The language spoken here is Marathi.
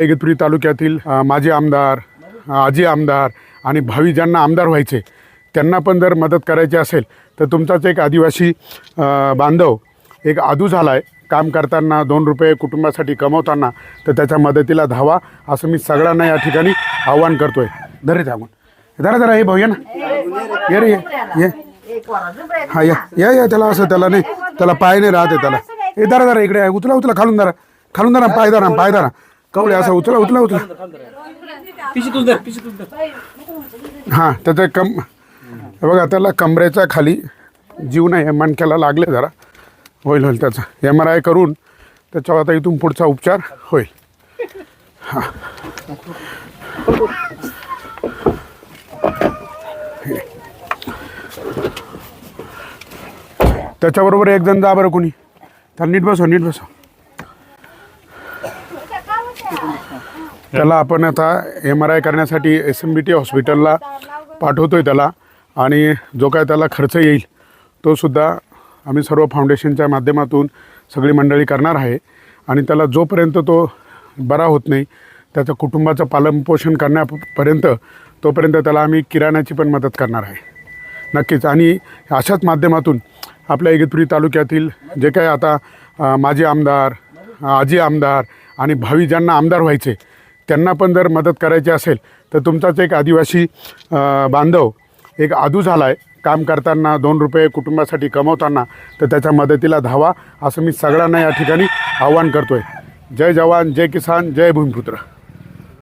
इगतपुरी तालुक्यातील माजी आमदार आजी आमदार आणि भावी ज्यांना आमदार व्हायचे त्यांना पण जर मदत करायची असेल तर तुमचाच एक आदिवासी बांधव एक आदू झाला आहे काम करताना दोन रुपये कुटुंबासाठी कमवताना तर त्याच्या मदतीला धावा असं मी सगळ्यांना या ठिकाणी आव्हान करतो आहे धरे थांबून धरा जरा हे भाऊ ये ना. ये रे ये ये. हा या या या त्याला असं त्याला नाही त्याला पाय नाही राहते त्याला. हे धरा जरा इकडे उचला उचला खालून धरा. खालून धरा पाय धरा पाय धरा. कवळे असं उचला उचला धर धर. हां त्याचं कम बघा त्याला कमरेच्या खाली जीव नाही मणक्याला लागले जरा. होईल होईल त्याचा. एम आर आय करून त्याच्यावर आता इथून पुढचा उपचार होईल. हां. त्याच्याबरोबर एक जण जा बरं कोणी. त्याला नीट बसव नीट बसव. त्याला आपण आता एम आर आय करण्यासाठी एस एम बी टी हॉस्पिटलला पाठवतो आहे त्याला. आणि जो काय त्याला खर्च येईल तोसुद्धा आम्ही सर्व फाउंडेशनच्या माध्यमातून सगळी मंडळी करणार आहे. आणि त्याला जोपर्यंत तो बरा होत नाही त्याचं कुटुंबाचं पालनपोषण करण्यापर्यंत तोपर्यंत त्याला आम्ही किराण्याची पण मदत करणार आहे. नक्कीच. आणि अशाच माध्यमातून आपल्या इगतपुरी तालुक्यातील जे काही आता माजी आमदार आजी आमदार आणि भावी ज्यांना आमदार व्हायचे त्यांना पण जर मदत करायची असेल तर तुमचाच एक आदिवासी बांधव एक आदू झाला आहे काम करताना दोन रुपये कुटुंबासाठी कमवताना तर त्याच्या मदतीला धावा असं मी सगळ्यांना या ठिकाणी आव्हान करतो आहे जय जवान जय किसान जय भूमिपुत्र.